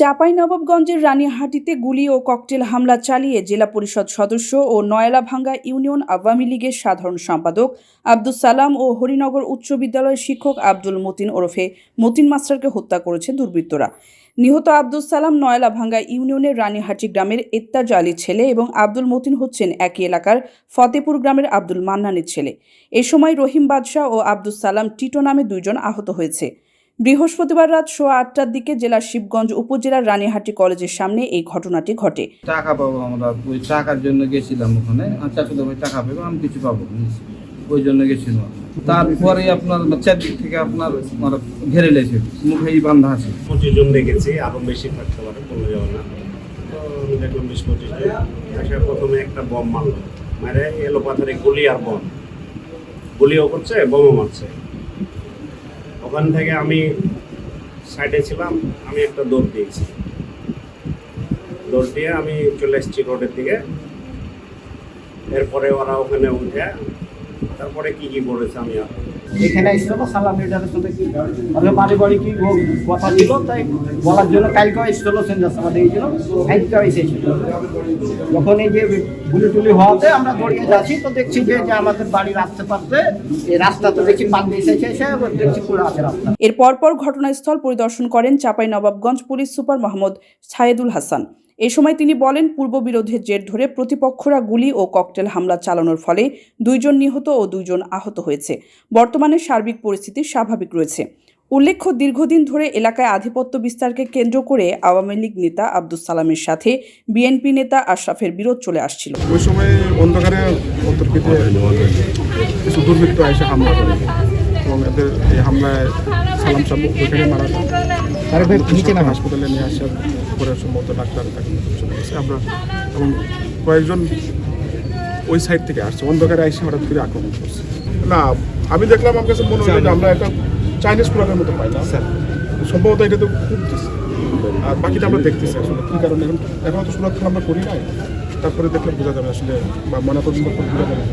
চাঁপাইনবাবগঞ্জের রানীহাটিতে গুলি ও ককটেল হামলা চালিয়ে জেলা পরিষদ সদস্য ও নয়লাভাঙ্গা ইউনিয়ন আওয়ামী লীগের সাধারণ সম্পাদক আব্দুল সালাম ও হরিনগর উচ্চ বিদ্যালয়ের শিক্ষক আব্দুল মতিন ওরফে মতিন মাস্টারকে হত্যা করেছে দুর্বৃত্তরা। নিহত আব্দুল সালাম নয়লাভাঙ্গা ইউনিয়নের রানীহাটি গ্রামের এত্তাজ আলীর ছেলে এবং আব্দুল মতিন হচ্ছেন একই এলাকার ফতেপুর গ্রামের আব্দুল মান্নানের ছেলে। এ সময় রহিম বাদশাহ ও আব্দুল সালাম টিটো নামে দুইজন আহত হয়েছে। বৃহস্পতিবার রাত সোয়া আটটার দিকে জেলার শিবগঞ্জ উপজেলার রানীহাটি কলেজের সামনে এই ঘটনাটি ঘটে। টাকা পাবো আমরা ওই টাকার জন্য গেছিলাম ওখানে। আচ্ছা শুধু ওই টাকা পাবো আমি কিছু পাবো ওই জন্য গেছিলাম। তারপরে আপনার চারদিক থেকে আপনার মানে ঘেরে লেছে মুখেই বান্ধা আছে। পঁচিশ জন দেখেছি আরও বেশি থাকতে পারে বলে যাবে না আমি দেখলাম বিশ পঁচিশ জন। প্রথমে একটা বম মারলো। মারে এলো পাথারে গুলি আর বম। গুলিও করছে বোমও মারছে। ওখান থেকে আমি সাইডে ছিলাম, আমি একটা দৌড় দিয়েছি। দৌড় দিয়ে আমি চলে এসেছি রোডের দিকে। এরপরে ওরা ওখানে উঠে, তারপরে কি কি করেছে আমি আর এখানে এসেছিল সালাম কি? আমি বাড়ি বাড়ি কি কথা তাই বলার জন্য যখন এই যে গুলি টুলি হওয়াতে আমরা দৌড়িয়ে যাচ্ছি, তো দেখছি যে আমাদের আসতে পারতে এই রাস্তা তো দেখছি পাল্টে এসেছে, এসে দেখছি পুরো আছে রাস্তা। এর ঘটনাস্থল পরিদর্শন করেন চাপাই নবাবগঞ্জ পুলিশ সুপার মোহাম্মদ ছায়েদুল হাসান। এ সময় তিনি বলেন পূর্ব বিরোধের জের ধরে প্রতিপক্ষরা গুলি ও ককটেল হামলা চালানোর ফলে দুইজন নিহত ও দুইজন আহত হয়েছে। বর্তমানে সার্বিক পরিস্থিতি স্বাভাবিক রয়েছে। উল্লেখ্য, দীর্ঘদিন ধরে এলাকায় আধিপত্য বিস্তারকে কেন্দ্র করে আওয়ামী লীগ নেতা আব্দুল সালামের সাথে বিএনপি নেতা আশরাফের বিরোধ চলে আসছিল। ওই সময় অন্ধকারে দুর্বৃত্ত এসে হামলা করে। এবং এদের এই হামলায় সালাম সাবু ওইখানে মারা যায়। তার নিচে না হাসপাতালে নিয়ে আসার পরে সম্ভবত ডাক্তার তাকে চলে গেছে। আমরা এবং কয়েকজন ওই সাইড থেকে আসছে। অন্ধকারে এসে হঠাৎ করে আক্রমণ করছে। না আমি দেখলাম আমার কাছে মনে হলো যে আমরা একটা চাইনিজ প্রোডাক্টের মতো পাইলাম সম্ভবত এটা তো খুঁজতেছি। আর বাকিটা আমরা দেখতেছি আসলে কী কারণে। এখন এখন তো সুরক্ষা আমরা করি নাই। তারপরে দেখলে বোঝা যাবে আসলে বা ময়নাতদন্ত করে বোঝা যাবে।